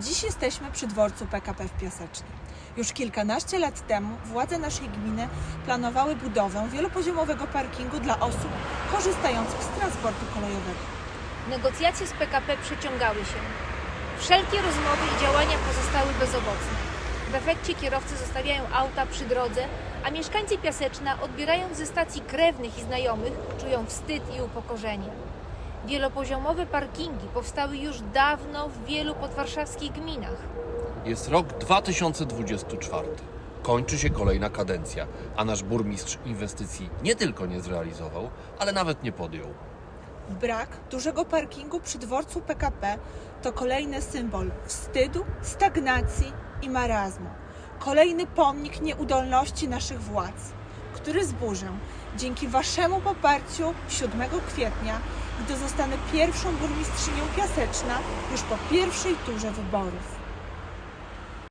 Dziś jesteśmy przy dworcu PKP w Piasecznej. Już kilkanaście lat temu władze naszej gminy planowały budowę wielopoziomowego parkingu dla osób korzystających z transportu kolejowego. Negocjacje z PKP przeciągały się. Wszelkie rozmowy i działania pozostały bezowocne. W efekcie kierowcy zostawiają auta przy drodze, a mieszkańcy Piaseczna, odbierając ze stacji krewnych i znajomych, czują wstyd i upokorzenie. Wielopoziomowe parkingi powstały już dawno w wielu podwarszawskich gminach. Jest rok 2024. Kończy się kolejna kadencja, a nasz burmistrz inwestycji nie tylko nie zrealizował, ale nawet nie podjął. Brak dużego parkingu przy dworcu PKP to kolejny symbol wstydu, stagnacji i marazmu. Kolejny pomnik nieudolności naszych władz, który zburzę dzięki Waszemu poparciu 7 kwietnia, gdy zostanę pierwszą burmistrzynią Piaseczna już po pierwszej turze wyborów.